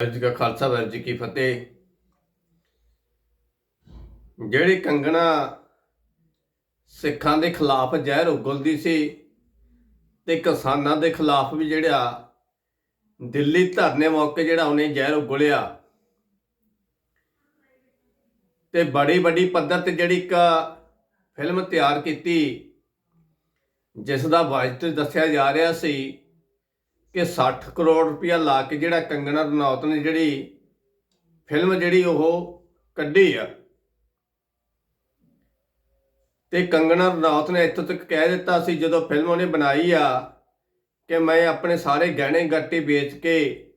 ਵਾਹਿਗੁਰੂ ਜੀ ਕਾ ਖਾਲਸਾ ਵਾਹਿਗੁਰੂ ਜੀ ਕੀ ਫਤਿਹ। ਜਿਹੜੀ ਕੰਗਣਾ ਸਿੱਖਾਂ ਦੇ ਖਿਲਾਫ ਜ਼ਹਿਰ ਉਗਲਦੀ ਸੀ ਤੇ ਕਿਸਾਨਾਂ ਦੇ ਖਿਲਾਫ ਵੀ ਜਿਹੜਾ ਦਿੱਲੀ ਧਰਨੇ ਮੌਕੇ ਜਿਹੜਾ ਉਹਨੇ ਜ਼ਹਿਰ ਉਗਲਿਆ ਤੇ ਬੜੀ ਵੱਡੀ ਪੱਧਰ ਤੇ ਜਿਹੜੀ ਇੱਕ ਫਿਲਮ ਤਿਆਰ ਕੀਤੀ, ਜਿਸ ਦਾ ਬਜਟ ਦੱਸਿਆ ਜਾ ਰਿਹਾ ਸੀ ਕਿ 60 ਕਰੋੜ ਰੁਪਇਆ ਲਾ ਕੇ ਜਿਹੜਾ ਕੰਗਣਾ ਰਣੌਤ ਨੇ ਜਿਹੜੀ ਫਿਲਮ ਜਿਹੜੀ ਉਹ ਕੱਢੀ ਆ। ਤੇ ਕੰਗਣਾ ਰਣੌਤ ਨੇ ਇੱਥੋਂ ਤੱਕ ਕਹਿ ਦਿੱਤਾ ਸੀ ਜਦੋਂ ਫਿਲਮ ਉਹਨੇ ਬਣਾਈ ਆ ਕਿ ਮੈਂ ਆਪਣੇ ਸਾਰੇ ਗਹਿਣੇ ਗੱਟੇ ਵੇਚ ਕੇ,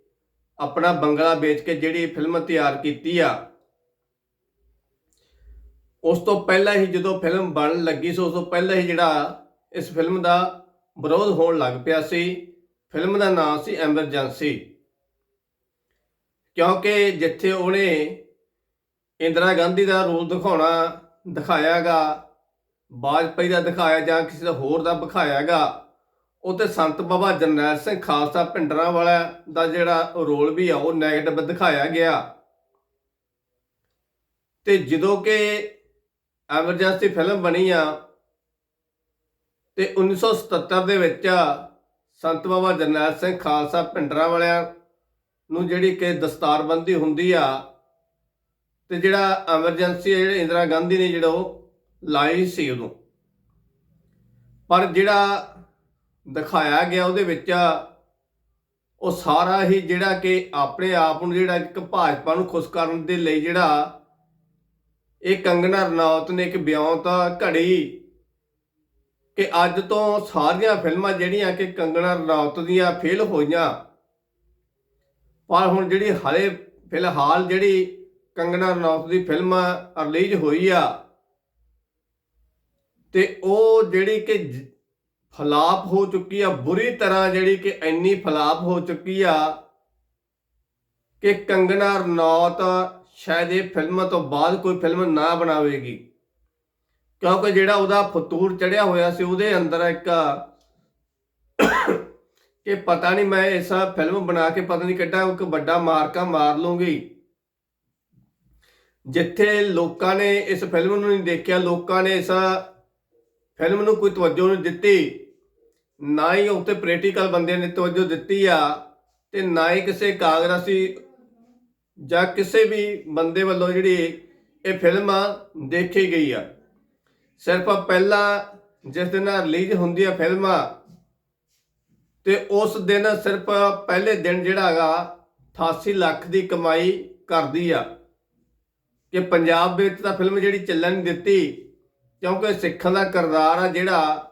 ਆਪਣਾ ਬੰਗਲਾ ਵੇਚ ਕੇ ਜਿਹੜੀ ਫਿਲਮ ਤਿਆਰ ਕੀਤੀ ਆ। ਉਸ ਤੋਂ ਪਹਿਲਾਂ ਹੀ ਜਦੋਂ ਫਿਲਮ ਬਣਨ ਲੱਗੀ ਸੀ, ਉਸ ਤੋਂ ਪਹਿਲਾਂ ਹੀ ਜਿਹੜਾ ਇਸ ਫਿਲਮ ਦਾ ਵਿਰੋਧ ਹੋਣ ਲੱਗ ਪਿਆ ਸੀ। ਫਿਲਮ ਦਾ ਨਾਮ ਸੀ ਐਮਰਜੈਂਸੀ ਕਿਉਂਕਿ ਜਿੱਥੇ ਉਹਨੇ ਇੰਦਰਾ ਗਾਂਧੀ ਦਾ ਰੋਲ ਦਿਖਾਉਣਾ ਦਿਖਾਇਆਗਾ, ਬਾਜਪਈ ਦਾ ਦਿਖਾਇਆ ਜਾਂ ਕਿਸੇ ਦਾ ਹੋਰ ਦਾ ਦਿਖਾਇਆਗਾ ਉਹ ਤੇ ਸੰਤ ਬਾਬਾ ਜਰਨੈਲ ਸਿੰਘ ਖਾਲਸਾ ਭਿੰਡਰਾਂ ਵਾਲਾ ਦਾ ਜਿਹੜਾ ਰੋਲ ਵੀ ਆ, ਉਹ 네ਗੇਟਿਵ ਦਿਖਾਇਆ ਗਿਆ। ਤੇ ਜਦੋਂ ਕਿ ਐਮਰਜੈਂਸੀ ਫਿਲਮ ਬਣੀ ਆ, ਤੇ 1977 ਦੇ ਵਿੱਚ ਸੰਤ ਬਾਬਾ ਜਰਨੈਲ ਸਿੰਘ ਖਾਲਸਾ ਭਿੰਡਰਾਂ ਵਾਲਿਆਂ ਨੂੰ ਜਿਹੜੀ ਕਿ ਦਸਤਾਰਬੰਦੀ ਹੁੰਦੀ ਆ ਤੇ ਜਿਹੜਾ ਐਮਰਜੈਂਸੀ ਜਿਹੜੇ ਇੰਦਰਾ ਗਾਂਧੀ ਨੇ ਜਿਹੜਾ ਉਹ ਲਾਈ ਸੀ ਉਦੋਂ। ਪਰ ਜਿਹੜਾ ਦਿਖਾਇਆ ਗਿਆ ਉਹਦੇ ਵਿੱਚ ਉਹ ਸਾਰਾ ਹੀ ਜਿਹੜਾ ਕਿ ਆਪਣੇ ਆਪ ਨੂੰ ਜਿਹੜਾ ਇੱਕ ਭਾਜਪਾ ਨੂੰ ਖੁਸ਼ ਕਰਨ ਦੇ ਲਈ ਜਿਹੜਾ ਇਹ ਕੰਗਨਾ ਰਣੌਤ ਨੇ ਇੱਕ ਬਿਆਨ ਤਾਂ ਘੜੀ ਕਿ ਅੱਜ ਤੋਂ ਸਾਰੀਆਂ ਫਿਲਮਾਂ ਜਿਹੜੀਆਂ ਕਿ ਕੰਗਣਾ ਰਣੌਤ ਦੀਆਂ ਫੇਲ ਹੋਈਆਂ, ਪਰ ਹੁਣ ਜਿਹੜੀ ਹਲੇ ਫਿਲਹਾਲ ਜਿਹੜੀ ਕੰਗਣਾ ਰਣੌਤ ਦੀ ਫਿਲਮ ਰਿਲੀਜ਼ ਹੋਈ ਆ, ਤੇ ਉਹ ਜਿਹੜੀ ਕਿ ਫਲਾਪ ਹੋ ਚੁੱਕੀ ਆ, ਬੁਰੀ ਤਰ੍ਹਾਂ ਜਿਹੜੀ ਕਿ ਇੰਨੀ ਫਲਾਪ ਹੋ ਚੁੱਕੀ ਆ ਕਿ ਕੰਗਣਾ ਰਣੌਤ ਸ਼ਾਇਦ ਇਹ ਫਿਲਮ ਤੋਂ ਬਾਅਦ ਕੋਈ ਫਿਲਮ ਨਾ ਬਣਾਵੇਗੀ। ਕਿਉਂਕਿ ਜਿਹੜਾ ਉਹਦਾ ਫਤੂਰ ਚੜਿਆ ਹੋਇਆ ਸੀ, ਉਹਦੇ ਅੰਦਰ ਇੱਕ, ਕਿ ਪਤਾ ਨਹੀਂ ਮੈਂ ਇਸ ਫਿਲਮ ਬਣਾ ਕੇ ਪਤਾ ਨਹੀਂ ਕਿੱਡਾ ਇੱਕ ਵੱਡਾ ਮਾਰਕਾ ਮਾਰ ਲੂੰਗੀ ਜਿੱਥੇ ਲੋਕਾਂ ਨੇ ਇਸ ਫਿਲਮ ਨੂੰ ਨਹੀਂ ਦੇਖਿਆ, ਲੋਕਾਂ ਨੇ ਇਸ ਫਿਲਮ ਨੂੰ ਕੋਈ ਤਵੱਜੋ ਨਹੀਂ ਦਿੱਤੀ। ਨਾ ਹੀ ਉੱਤੇ ਪੋਲੀਟੀਕਲ ਬੰਦਿਆਂ ਨੇ ਤਵੱਜੋ ਦਿੱਤੀ ਆ ਤੇ ਨਾ ਹੀ ਕਿਸੇ ਕਾਂਗਰਸੀ ਜਾਂ ਕਿਸੇ ਵੀ ਬੰਦੇ ਵੱਲੋਂ ਜਿਹੜੀ ਇਹ ਫਿਲਮ ਦੇਖੀ ਗਈ ਆ। ਸਿਰਫ ਪਹਿਲਾਂ ਜਿਸ ਦਿਨ ਰਿਲੀਜ਼ ਹੁੰਦੀ ਆ ਫਿਲਮ, ਤੇ ਉਸ ਦਿਨ ਸਿਰਫ ਪਹਿਲੇ ਦਿਨ ਜਿਹੜਾ ਹੈਗਾ 88 ਲੱਖ ਦੀ ਕਮਾਈ ਕਰਦੀ ਆ। ਕਿ ਪੰਜਾਬ ਵਿੱਚ ਤਾਂ ਫਿਲਮ ਜਿਹੜੀ ਚੱਲਣ ਨਹੀਂ ਦਿੱਤੀ, ਕਿਉਂਕਿ ਸਿੱਖਾਂ ਦਾ ਕਿਰਦਾਰ ਆ ਜਿਹੜਾ,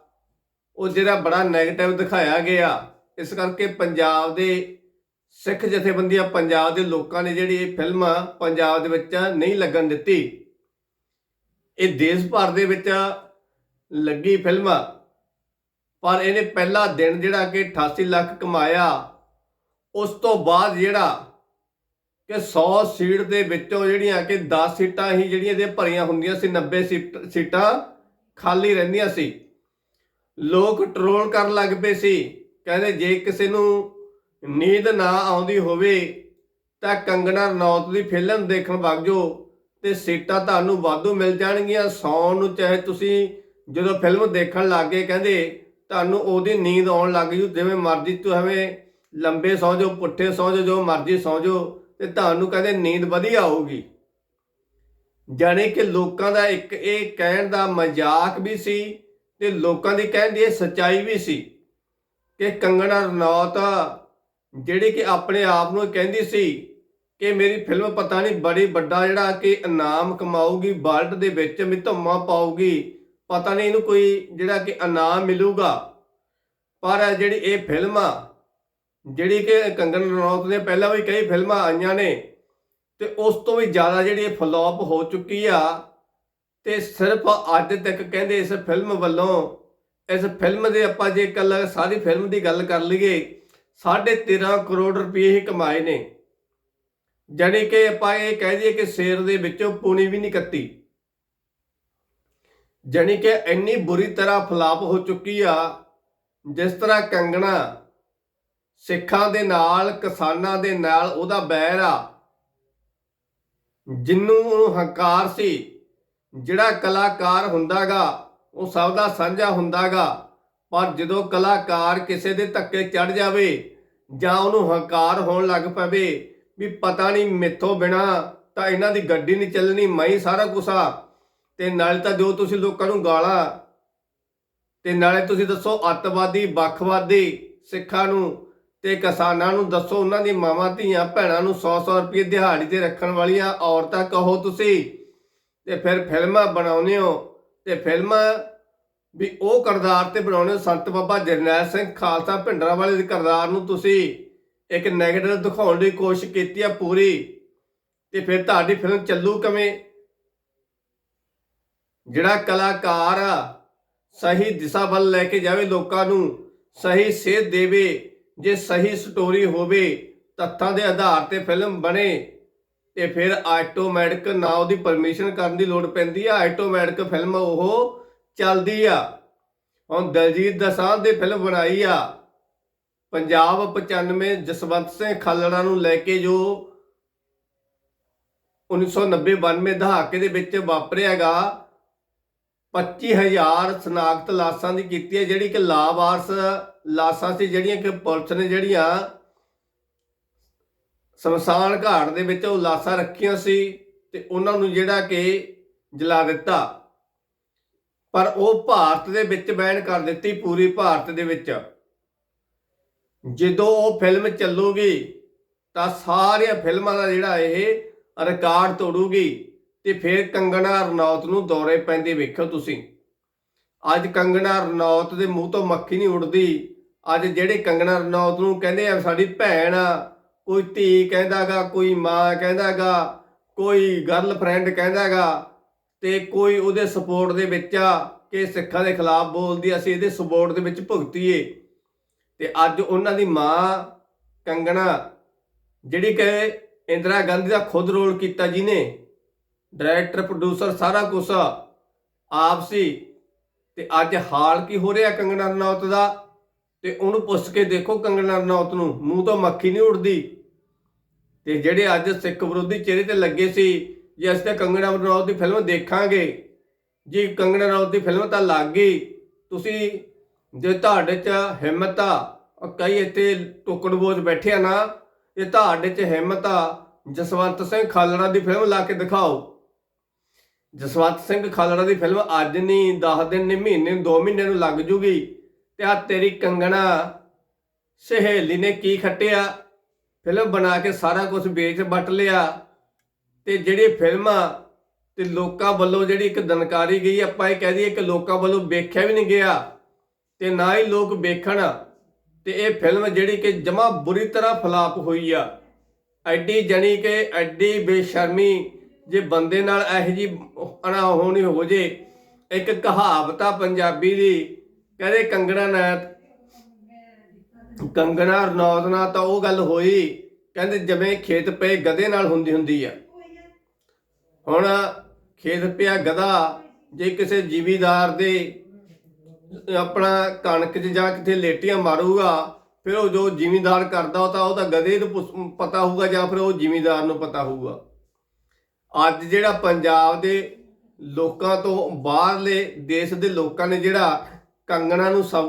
ਉਹ ਜਿਹੜਾ ਬੜਾ 네ਗੇਟਿਵ ਦਿਖਾਇਆ ਗਿਆ। ਇਸ ਕਰਕੇ ਪੰਜਾਬ ਦੇ ਸਿੱਖ ਜਥੇਬੰਦੀਆਂ, ਪੰਜਾਬ ਦੇ ਲੋਕਾਂ ਨੇ ਜਿਹੜੀ ਇਹ ਫਿਲਮ ਪੰਜਾਬ ਦੇ ਵਿੱਚ ਨਹੀਂ ਲੱਗਣ ਦਿੱਤੀ। ਇਹ ਦੇਸ਼ ਭਰ ਦੇ ਵਿੱਚ ਲੱਗੀ ਫਿਲਮ। ਪਰ ਇਹਨੇ ਪਹਿਲਾ ਦਿਨ ਜਿਹੜਾ ਕਿ 88 ਲੱਖ ਕਮਾਇਆ, ਉਸ ਤੋਂ ਬਾਅਦ ਜਿਹੜਾ ਕਿ 100 ਸੀਟ ਦੇ ਵਿੱਚੋਂ ਜਿਹੜੀਆਂ ਕਿ 10 ਸੀਟਾਂ ਹੀ ਜਿਹੜੀਆਂ ਇਹਦੇ ਭਰੀਆਂ ਹੁੰਦੀਆਂ ਸੀ 90 ਸੀਟ- ਸੀਟਾਂ ਖਾਲੀ ਰਹਿੰਦੀਆਂ ਸੀ। ਲੋਕ ਟਰੋਲ ਕਰਨ ਲੱਗ ਪਏ ਸੀ। ਕਹਿੰਦੇ ਜੇ ਕਿਸੇ ਨੂੰ ਨੀਂਦ ਨਾ ਆਉਂਦੀ ਹੋਵੇ ਤਾਂ ਕੰਗਣਾ ਰਣੌਤ ਦੀ ਫਿਲਮ ਦੇਖਣ ਵਗ ਜਾਓ। ਤੇ ਸੀਟਾਂ ਤੁਹਾਨੂੰ ਵਾਧੂ ਮਿਲ ਜਾਣਗੀਆਂ, ਸੌਣ ਨੂੰ ਚਾਹੇ ਤੁਸੀਂ ਜਦੋਂ ਫਿਲਮ ਦੇਖਣ ਲੱਗੇ ਕਹਿੰਦੇ ਤੁਹਾਨੂੰ ਉਹਦੀ ਨੀਂਦ ਆਉਣ ਲੱਗ ਜੂ, ਜਿਵੇਂ ਮਰਜ਼ੀ ਐਵੇਂ ਲੰਬੇ ਸੌਂ ਜਾਓ, ਪੁੱਠੇ ਸੌਂ ਜਾਓ, ਜੋ ਮਰਜ਼ੀ ਸੌਂ ਜਾਓ, ਤੇ ਤੁਹਾਨੂੰ ਕਹਿੰਦੇ ਨੀਂਦ ਵਧੀਆ ਆਊਗੀ। ਜਾਣੇ ਕਿ ਲੋਕਾਂ ਦਾ ਇੱਕ ਇਹ ਕਹਿਣ ਦਾ ਮਜ਼ਾਕ ਵੀ ਸੀ ਤੇ ਲੋਕਾਂ ਦੀ ਕਹਿਣ ਦੀ ਇਹ ਸੱਚਾਈ ਵੀ ਸੀ ਕਿ ਕੰਗਣਾ ਰਣੌਤ, ਜਿਹੜੀ ਕਿ ਆਪਣੇ ਆਪ ਨੂੰ ਕਹਿੰਦੀ ਸੀ ਕਿ ਮੇਰੀ ਫਿਲਮ ਪਤਾ ਨਹੀਂ ਬੜੀ ਵੱਡਾ ਜਿਹੜਾ ਕਿ ਇਨਾਮ ਕਮਾਊਗੀ ਵਰਲਡ ਦੇ ਵਿੱਚ ਵੀ ਧੁੰਮਾ ਪਾਊਗੀ। ਪਤਾ ਨਹੀਂ ਇਹਨੂੰ ਕੋਈ ਜਿਹੜਾ ਕਿ ਇਨਾਮ ਮਿਲੂਗਾ। ਪਰ ਜਿਹੜੀ ਇਹ ਫਿਲਮ ਆ, ਜਿਹੜੀ ਕਿ ਕੰਗਨ ਰਣੌਤ ਨੇ ਪਹਿਲਾਂ ਵੀ ਕਈ ਫਿਲਮਾਂ ਆਈਆਂ ਨੇ, ਤੇ ਉਸ ਤੋਂ ਵੀ ਜ਼ਿਆਦਾ ਜਿਹੜੀ ਇਹ ਫਲॉप ਹੋ ਚੁੱਕੀ ਆ, ਤੇ ਸਿਰਫ ਅੱਜ ਤੱਕ ਕਹਿੰਦੇ ਇਸ ਫਿਲਮ ਵੱਲੋਂ, ਇਸ ਫਿਲਮ ਦੇ ਆਪਾਂ ਜੇ ਕੱਲ ਸਾਰੀ ਫਿਲਮ ਦੀ ਗੱਲ ਕਰ ਲਈਏ 13.5 ਕਰੋੜ ਰੁਪਏ ਹੀ ਕਮਾਏ ਨੇ। ਜਾਣੀ ਕਿ ਆਪਾਂ ਇਹ ਕਹਿ ਦਈਏ ਕਿ ਸ਼ੇਰ ਦੇ ਵਿੱਚੋਂ ਪੂਣੀ ਵੀ ਨਹੀਂ ਕੱਤੀ। ਜਾਣੀ ਕਿ ਇੰਨੀ ਬੁਰੀ ਤਰ੍ਹਾਂ ਫਲਾਪ ਹੋ ਚੁੱਕੀ ਆ, ਜਿਸ ਤਰ੍ਹਾਂ ਕੰਗਣਾ ਸਿੱਖਾਂ ਦੇ ਨਾਲ, ਕਿਸਾਨਾਂ ਦੇ ਨਾਲ ਉਹਦਾ ਬੈਰ ਆ, ਜਿੰਨੂੰ ਉਹਨੂੰ ਹੰਕਾਰ ਸੀ, ਜਿਹੜਾ ਕਲਾਕਾਰ ਹੁੰਦਾਗਾ, ਉਹ ਸਭ ਦਾ ਸਾਂਝਾ ਹੁੰਦਾਗਾ, ਪਰ ਜਦੋਂ ਕਲਾਕਾਰ ਕਿਸੇ ਦੇ ਧੱਕੇ ਚੜ ਜਾਵੇ ਜਾਂ ਉਹਨੂੰ ਹੰਕਾਰ ਹੋਣ ਲੱਗ ਪਵੇ ਵੀ ਪਤਾ ਨਹੀਂ ਮੇਥੋਂ ਬਿਨਾ ਤਾਂ ਇਹਨਾਂ ਦੀ ਗੱਡੀ ਨਹੀਂ ਚੱਲਣੀ, ਮੈਂ ਸਾਰਾ ਕੁਛ ਆ। ਤੇ ਨਾਲੇ ਤਾਂ ਜੋ ਤੁਸੀਂ ਲੋਕਾਂ ਨੂੰ ਗਾਲਾਂ, ਤੇ ਨਾਲੇ ਤੁਸੀਂ ਦੱਸੋ ਅੱਤਵਾਦੀ, ਵੱਖਵਾਦੀ ਸਿੱਖਾਂ ਨੂੰ ਤੇ ਕਿਸਾਨਾਂ ਨੂੰ ਦੱਸੋ ਉਹਨਾਂ ਦੀ ਮਾਵਾਂ, ਧੀਆਂ, ਭੈਣਾਂ ਨੂੰ 100-100 ਰੁਪਏ ਦਿਹਾੜੀ ਤੇ ਰੱਖਣ ਵਾਲੀਆਂ ਔਰਤਾਂ ਕਹੋ ਤੁਸੀਂ। ਤੇ ਫਿਰ ਫਿਲਮਾਂ ਬਣਾਉਂਦੇ ਹੋ, ਤੇ ਫਿਲਮਾਂ ਵੀ ਉਹ ਕਿਰਦਾਰ ਤੇ ਬਣਾਉਂਦੇ ਹੋ। ਸੰਤ ਬਾਬਾ ਜਰਨੈਲ ਸਿੰਘ ਖਾਲਸਾ ਭਿੰਡਰਾਂ ਵਾਲੇ ਦੇ ਕਿਰਦਾਰ ਨੂੰ ਤੁਸੀਂ। ਇੱਕ ਨੈਗੇਟਿਵ ਦਿਖਾਉਣ ਦੀ ਕੋਸ਼ਿਸ਼ ਕੀਤੀ ਆ ਪੂਰੀ, ਤੇ ਫਿਰ ਤੁਹਾਡੀ ਫਿਲਮ ਚੱਲੂ ਕਿਵੇਂ? ਜਿਹੜਾ ਕਲਾਕਾਰ ਆ, ਸਹੀ ਦਿਸ਼ਾ ਵੱਲ ਲੈ ਕੇ ਜਾਵੇ ਲੋਕਾਂ ਨੂੰ, ਸਹੀ ਸੇਧ ਦੇਵੇ, ਜੇ ਸਹੀ ਸਟੋਰੀ ਹੋਵੇ, ਤੱਥਾਂ ਦੇ ਆਧਾਰ ਤੇ ਫਿਲਮ ਬਣੇ, ਤੇ ਫਿਰ ਆਟੋਮੈਟਿਕ ਨਾ ਉਹਦੀ ਪਰਮਿਸ਼ਨ ਕਰਨ ਦੀ ਲੋੜ ਪੈਂਦੀ ਆ ਆਟੋਮੈਟਿਕ ਫਿਲਮ ਉਹ ਚੱਲਦੀ ਆ। ਹੁਣ ਦਲਜੀਤ ਦਸਾਂਝ ਦੇ ਫਿਲਮ ਬਣਾਈ ਆ ਪੰਜਾਬ 95 ਜਸਵੰਤ ਸਿੰਘ ਖਾਲੜਾ ਨੂੰ ਲੈ ਕੇ ਜੋ 1990-92 ਦਹਾਕੇ ਦੇ ਵਿੱਚ ਵਾਪਰਿਆਗਾ 25000 ਸਨਾਖਤ ਲਾਸ਼ਾਂ ਦੀ ਕੀਤੀ ਹੈ, ਜਿਹੜੀ ਕਿ ਲਾਵਾਰਸ ਲਾਸ਼ਾਂ ਸੀ, ਜਿਹੜੀਆਂ ਕਿ ਪੁਲਿਸ ਨੇ ਜਿਹੜੀਆਂ ਸ਼ਮਸ਼ਾਨ ਘਾਟ ਦੇ ਵਿੱਚ ਉਹ ਲਾਸ਼ਾਂ ਰੱਖੀਆਂ ਸੀ ਤੇ ਉਹਨਾਂ ਨੂੰ ਜਿਹੜਾ ਕਿ ਜਲਾ ਦਿੱਤਾ। ਪਰ ਉਹ ਭਾਰਤ ਦੇ ਵਿੱਚ ਬੈਨ ਕਰ ਦਿੱਤੀ ਪੂਰੀ ਭਾਰਤ ਦੇ ਵਿੱਚ। ਜਦੋਂ ਉਹ ਫਿਲਮ ਚੱਲੂਗੀ, ਤਾਂ ਸਾਰੀਆਂ ਫਿਲਮਾਂ ਦਾ ਜਿਹੜਾ ਇਹ ਰਿਕਾਰਡ ਤੋੜੂਗੀ ਤੇ ਫਿਰ ਕੰਗਣਾ ਰਣੌਤ ਨੂੰ ਦੌਰੇ ਪੈਂਦੇ ਵੇਖੋ ਤੁਸੀਂ। ਅੱਜ ਕੰਗਣਾ ਰਣੌਤ ਦੇ ਮੂੰਹ ਤੋਂ ਮੱਖੀ ਨਹੀਂ ਉੱਡਦੀ। ਅੱਜ ਜਿਹੜੇ ਕੰਗਣਾ ਰਣੌਤ ਨੂੰ ਕਹਿੰਦੇ ਆ, ਸਾਡੀ ਭੈਣ ਆ, ਕੋਈ ਧੀ ਕਹਿੰਦਾਗਾ, ਕੋਈ ਮਾਂ ਕਹਿੰਦਾਗਾ, ਕੋਈ ਗਰਲਫ੍ਰੈਂਡ ਕਹਿੰਦਾਗਾ ਤੇ ਕੋਈ ਉਹਦੇ ਸਪੋਰਟ ਦੇ ਵਿੱਚ ਆ, ਕਿ ਸਿੱਖਾਂ ਦੇ ਖਿਲਾਫ ਬੋਲਦੀ, ਅਸੀਂ ਇਹਦੇ ਸਪੋਰਟ ਦੇ ਵਿੱਚ ਭੁਗਤੀਏ। ਤੇ ਅੱਜ ਉਹਨਾਂ ਦੀ ਮਾਂ ਕੰਗਣਾ, ਜਿਹੜੀ ਕਿ ਇੰਦਰਾ ਗਾਂਧੀ ਦਾ ਖੁਦ ਰੋਲ ਕੀਤਾ ਜਿਹਨੇ ਡਾਇਰੈਕਟਰ ਪ੍ਰੋਡਿਊਸਰ ਸਾਰਾ ਕੁਝ ਆਪ ਸੀ। ਤੇ ਅੱਜ ਹਾਲ ਕੀ ਹੋ ਰਿਹਾ ਕੰਗਣਾ ਰਣੌਤ ਦਾ? ਤੇ ਉਹਨੂੰ ਪੁੱਛ ਕੇ ਦੇਖੋ ਕੰਗਣਾ ਰਣੌਤ ਨੂੰ, ਮੂੰਹ ਤੋਂ ਮੱਖੀ ਨਹੀਂ ਉੱਡਦੀ। ਤੇ ਜਿਹੜੇ ਅੱਜ ਸਿੱਖ ਵਿਰੋਧੀ ਚਿਹਰੇ ਤੇ ਲੱਗੇ ਸੀ, ਜੇ ਅਸੀਂ ਤਾਂ ਕੰਗਣਾ ਰਣੌਤ ਦੀ ਫਿਲਮ ਦੇਖਾਂਗੇ, ਜੀ ਕੰਗਣਾ ਰਣੌਤ ਦੀ ਫਿਲਮ ਤਾਂ ਲੱਗ ਗਈ, ਤੁਸੀਂ ਜੇ ਤੁਹਾਡੇ 'ਚ ਹਿੰਮਤ ਆ ਕਈ ਇੱਥੇ ਟੋਕੜਬੋਝ ਬੈਠੇ ਆ ਨਾ ਇਹ ਤੁਹਾਡੇ 'ਚ ਹਿੰਮਤ ਆ, ਜਸਵੰਤ ਸਿੰਘ ਖਾਲੜਾ ਦੀ ਫਿਲਮ ਲਾ ਕੇ ਦਿਖਾਓ। ਜਸਵੰਤ ਸਿੰਘ ਖਾਲੜਾ ਦੀ ਫਿਲਮ ਅੱਜ ਨਹੀਂ 10 ਦਿਨ ਨਹੀਂ, ਮਹੀਨੇ ਨੂੰ 2 ਮਹੀਨੇ ਨੂੰ ਲੱਗ ਜੂਗੀ। ਤੇ ਆ ਤੇਰੀ ਕੰਗਣਾ, ਸਹੇਲੀ ਨੇ ਕੀ ਖੱਟਿਆ? ਫਿਲਮ ਬਣਾ ਕੇ ਸਾਰਾ ਕੁਝ ਵੇਚ ਵੱਟ ਲਿਆ। ਤੇ ਜਿਹੜੀ ਫਿਲਮਾਂ ਤੇ ਲੋਕਾਂ ਵੱਲੋਂ ਜਿਹੜੀ ਇੱਕ ਦਨਕਾਰੀ ਗਈ, ਆਪਾਂ ਇਹ ਕਹਿ ਦਈਏ ਕਿ ਲੋਕਾਂ ਵੱਲੋਂ ਵੇਖਿਆ ਵੀ ਨਹੀਂ ਗਿਆ। ਤੇ ਨਾ ਹੀ ਲੋਕ ਵੇਖਣ ਤੇ ਇਹ ਫਿਲਮ ਜਿਹੜੀ ਕਿ ਜਮਾ ਬੁਰੀ ਤਰ੍ਹਾਂ ਫਲਾਪ ਹੋਈ ਆ। ਐਡੀ ਜਣੀ ਕਿ ਐਡੀ ਬੇਸ਼ਰਮੀ ਜੇ ਬੰਦੇ ਨਾਲ ਇਹੋ ਜੀ ਅਣਾ ਹੋਣੀ ਹੋ ਜੇ, ਇੱਕ ਕਹਾਵਤ ਆ ਪੰਜਾਬੀ ਦੀ, ਕਹਿੰਦੇ ਕੰਗਣਾ ਨਾਥ, ਕੰਗਣਾ ਰਣੌਤ ਨਾਲ ਤਾਂ ਉਹ ਗੱਲ ਹੋਈ, ਕਹਿੰਦੇ ਜਿਵੇਂ ਖੇਤ ਪਏ ਗਧੇ ਨਾਲ ਹੁੰਦੀ ਹੁੰਦੀ ਆ। ਹੁਣ ਖੇਤ ਪਿਆ ਗਧਾ, ਜੇ ਕਿਸੇ ਜ਼ਿਮੀਦਾਰ ਦੇ ਆਪਣਾ ਕਣਕ 'ਚ ਜਾਂ ਕਿਤੇ ਲੇਟੀਆਂ ਮਾਰੂਗਾ, ਫਿਰ ਉਹ ਜੋ ਜ਼ਿਮੀਦਾਰ ਕਰਦਾ ਉਹ ਤਾਂ ਉਹ ਤਾਂ ਗਧੇ ਨੂੰ ਪੁੱਛ- ਪਤਾ ਹੋਊਗਾ ਜਾਂ ਫਿਰ ਉਹ ਜ਼ਿਮੀਦਾਰ ਨੂੰ ਪਤਾ ਹੋਊਗਾ। ਅੱਜ ਜਿਹੜਾ ਪੰਜਾਬ ਦੇ ਲੋਕਾਂ ਤੋਂ ਬਾਹਰਲੇ ਦੇਸ਼ ਦੇ ਲੋਕਾਂ ਨੇ ਜਿਹੜਾ ਕੰਗਣਾ ਨੂੰ ਸਭ